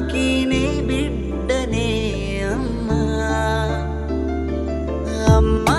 అమ్మాయికి నీ బిడ్డనే అమ్మా. అమ్మ.